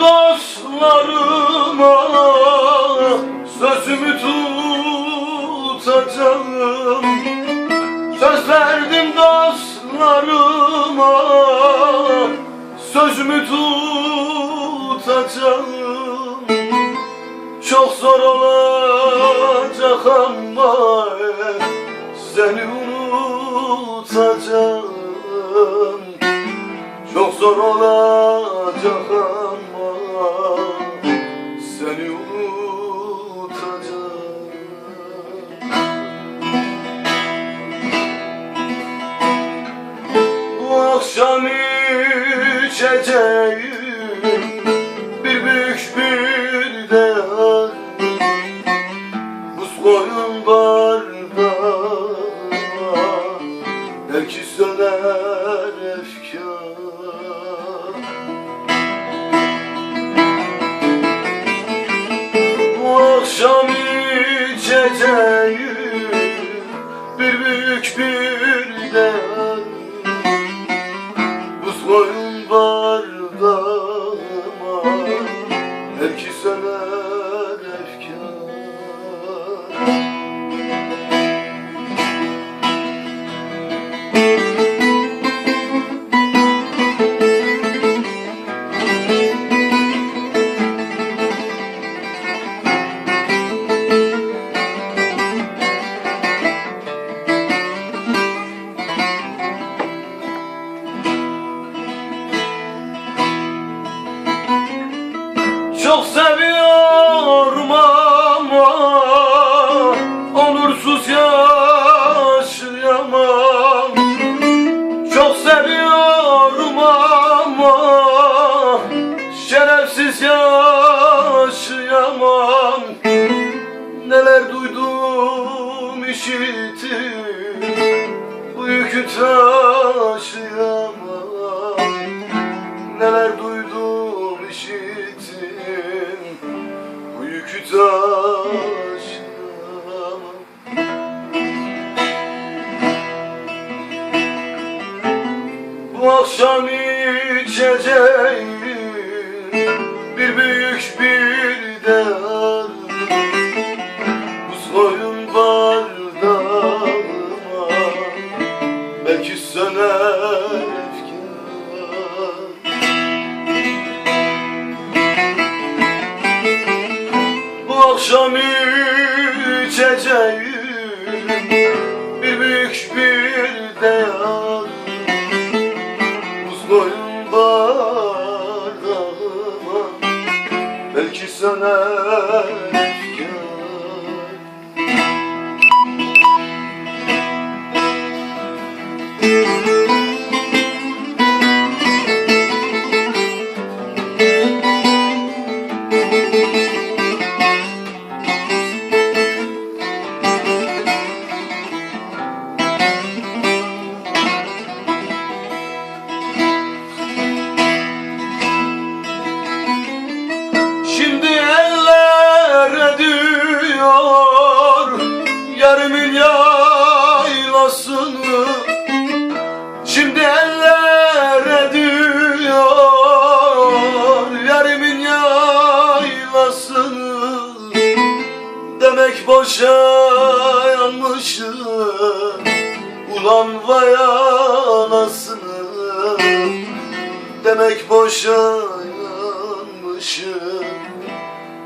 dostlarıma Sözümü tutacağım. Söz verdim dostlarıma Sözümü tutacağım. Çok zor olacak ama Seni akşam içeceğim Bir büyük bir değer Buz koyun bardağa Belki söner efkar. Bu akşam içeceğim Bir büyük bir Çok seviyorum ama Onursuz yaşayamam. Çok seviyorum ama Şerefsiz yaşayamam. Neler duydum işittim. Bu yükü taşıyamam Bu akşam içeceğim Bir büyük bir değer akşam içeceğim Bir büyük bir değer Buz bardağıma Belki söner ediyor Yarımın yaylasını Şimdi eller ediyor Yarımın yaylasını Demek boşa yanmışım Ulan vay anasını Demek boşa yanmışım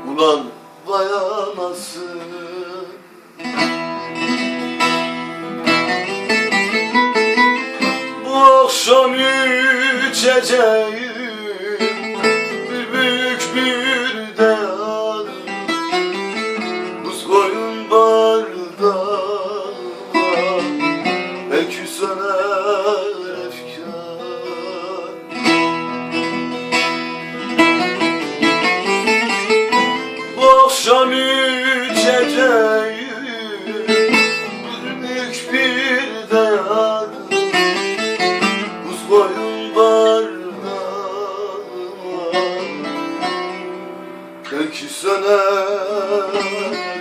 Ulan vay anasını Bu akşam içeceğim Bir büyük bir değer Buz koyun bardağıma Belki söner Bir büyük bir değer Buz koyun bardağıma söner